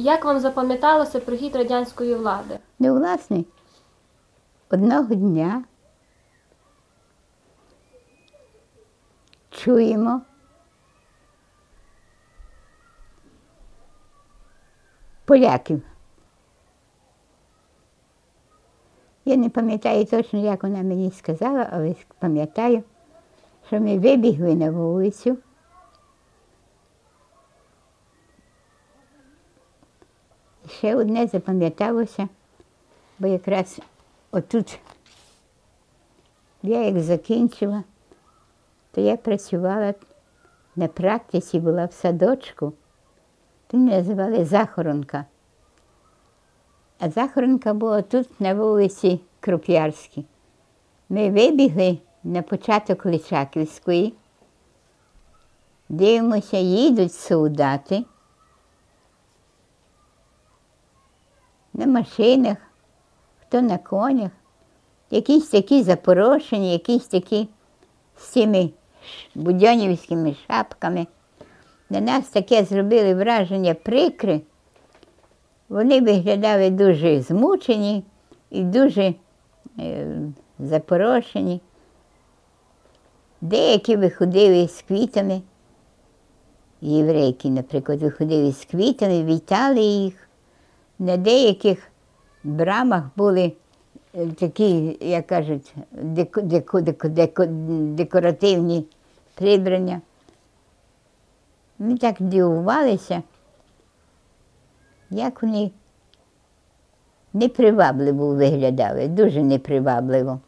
Як вам запам'яталося прихід радянської влади? Ну, власне, одного дня чуємо. Поляків. Я не пам'ятаю точно, як вона мені сказала, але пам'ятаю, що ми вибігли на вулицю. Ще одне запам'яталося, бо якраз отут я як закінчила, то я працювала на практиці, була в садочку, то називали захоронка. А захоронка була тут на вулиці Круп'ярській. Ми вибігли на початок Личаківської, дивимося, їдуть солдати. На машинах, хто на конях, якісь такі запорошені, якісь такі з цими будьонівськими шапками. На нас таке зробили враження прикре. Вони виглядали дуже змучені і дуже е, запорошені. Деякі виходили з квітами, єврейки, наприклад, виходили з квітами, вітали їх. На деяких брамах були е, такі, як кажуть, деко, деко, деко, деко, декоративні прибрання. Ми так дивувалися, як вони непривабливо виглядали, дуже непривабливо.